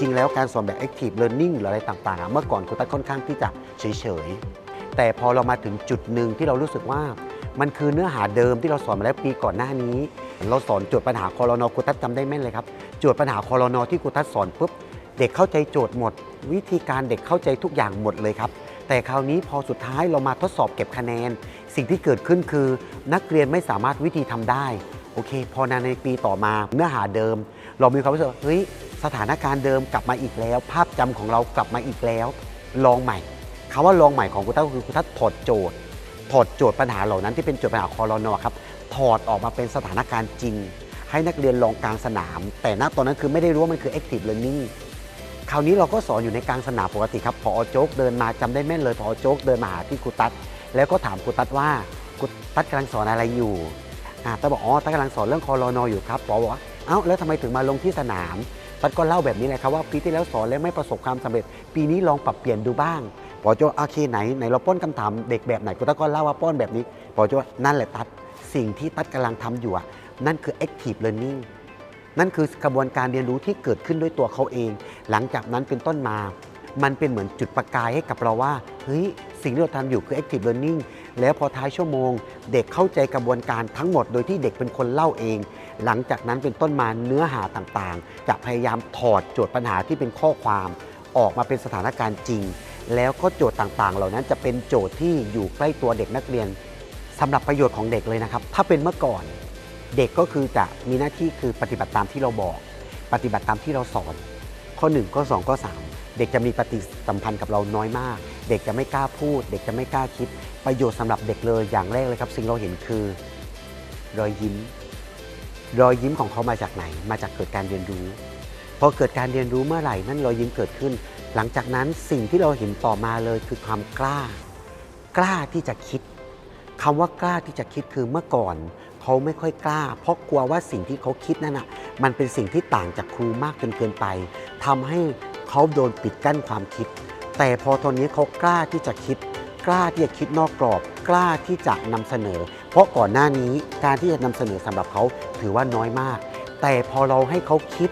ริง ๆ แล้วการสอนแบบ active learning หรืออะไรต่างๆ เมื่อก่อนครูตั๊กค่อนข้างที่จะเฉย ๆ แต่พอเรามาถึงจุดหนึ่งที่เรารู้สึกว่ามันคือเนื้อหาเดิมที่เราสอนมาแล้วปีก่อนหน้านี้ เราสอนโจทย์ปัญหาคอรนอครูตั๊กจำได้แม่นเลยครับโจทย์ปัญหาคอรนอที่ครูตั๊กสอนปุ๊บเด็กเข้าใจโจทย์หมด วิธีการเด็กเข้าใจทุกอย่างหมดเลยครับแต่คราวนี้พอสุดท้ายเรามาทดสอบเก็บคะแนน สิ่งที่เกิดขึ้นคือ นักเรียนไม่สามารถวิธีทำได้ โอเค พอนานในปีต่อมาเนื้อหาเดิม เรามีความรู้สึกเฮ้ย สถานการณ์เดิมกลับมาอีกแล้ว ภาพจำของเรากลับมาอีกแล้ว ลองใหม่คำว่าลองใหม่ของคุณตั๊กก็คือคุณตั๊กถอดโจทย์ ถอดโจทย์ปัญหาเหล่านั้นที่เป็นโจทย์ปัญหาคอรนครับ ถอดออกมาเป็นสถานการณ์จริง ให้นักเรียนลองกลางสนาม แต่ณตอนนั้นคือไม่ได้รู้ว่ามันคือ active learning คราวนี้เราก็สอนอยู่ในกลางสนามปกติครับ พอโจ๊กเดินมาจำได้แม่นเลย พอโจ๊กเดินมาหาที่ครูตัดแล้วก็ถามครูตัดว่าครูตัดกำลังสอนอะไรอยู่อ่าตัดบอกอ๋อตัดกำลังสอนเรื่องคอรนอยู่ครับปอบอกว่าเอ้าแล้วทำไมถึงมาลงที่สนาม ตั๊ดก็เล่าแบบนี้เลยครับว่าปีที่แล้วสอนแล้วไม่ประสบความสำเร็จ ปีนี้ลองปรับเปลี่ยนดูบ้างปอโจโอเคไหนไหนเราป้อนคำถามเด็กแบบไหนกูตัดก็เล่าว่าป้อนแบบนี้ปอโจนั่นแหละตัดสิ่งที่ตัดกำลังทำอยู่นั่นคือ active learning นั่นคือกระบวนการเรียนรู้ที่เกิดขึ้นด้วยตัวเขาเอง หลังจากนั้นเป็นต้นมา มันเป็นเหมือนจุดประกายให้กับเราว่า เฮ้ย สิ่งที่เราทำอยู่คือ active learning แล้วพอท้ายชั่วโมง เด็กเข้าใจกระบวนการทั้งหมดโดยที่เด็กเป็นคนเล่าเอง หลังจากนั้นเป็นต้นมาเนื้อหาต่างๆ จะพยายามถอดโจทย์ปัญหาที่เป็นข้อความ ออกมาเป็นสถานการณ์จริง แล้วก็โจทย์ต่างๆ เหล่านั้นจะเป็นโจทย์ที่อยู่ใกล้ตัวเด็กนักเรียนสำหรับประโยชน์ของเด็กเลยนะครับ ถ้าเป็นเมื่อก่อน เด็กก็คือจะมีหน้าที่คือปฏิบัติตามที่เราบอก ปฏิบัติตามที่เราสอน ข้อ 1 ข้อ 2 ข้อ 3 เด็กจะมีปฏิสัมพันธ์กับเราน้อยมาก เด็กจะไม่กล้าพูด เด็กจะไม่กล้าคิด ประโยชน์สำหรับเด็กเลยอย่างแรกเลยครับสิ่งเราเห็นคือ รอยยิ้ม รอยยิ้มของเขามาจากไหน มาจากเกิดการเรียนรู้พอเกิดการเรียนรู้เมื่อไหร่นั่นรอยยิ้มเกิดขึ้น หลังจากนั้นสิ่งที่เราเห็นต่อมาเลยคือความกล้า กล้าที่จะคิดคำว่ากล้าที่จะคิดคือเมื่อก่อนเขาไม่ค่อยกล้า เพราะกลัวว่าสิ่งที่เขาคิดนั่นน่ะมันเป็นสิ่งที่ต่างจากครูมากจนเกินไปทำให้ เขาโดนปิดกั้นความคิด แต่พอตอนนี้เขากล้าที่จะคิด กล้าที่จะคิดนอกกรอบ กล้าที่จะนำเสนอ เพราะก่อนหน้านี้การที่จะนำเสนอสำหรับเขาถือว่าน้อยมาก แต่พอเราให้เขาคิด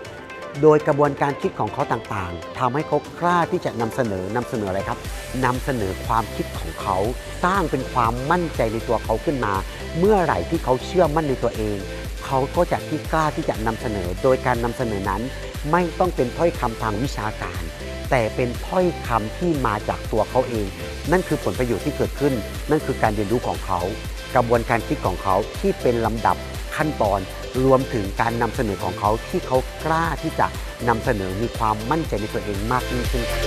โดยกระบวนการคิดของเขาต่างๆทำให้เขากล้าที่จะนำเสนอนำเสนออะไรครับนำเสนอความคิดของเขาสร้างเป็นความมั่นใจในตัวเขาขึ้นมา เมื่อไหร่ที่เขาเชื่อมั่นในตัวเอง เขาก็จะที่กล้าที่จะนำเสนอ โดยการนำเสนอนั้น ไม่ต้องเป็นถ้อยคำทางวิชาการ แต่เป็นถ้อยคำที่มาจากตัวเขาเอง นั่นคือผลประโยชน์ที่เกิดขึ้น นั่นคือการเรียนรู้ของเขา กระบวนการคิดของเขาที่เป็นลำดับขั้นตอน รวมถึงการนำเสนอของเขาที่เขากล้าที่จะนำเสนอมีความมั่นใจในตัวเองมากยิ่งขึ้นครับ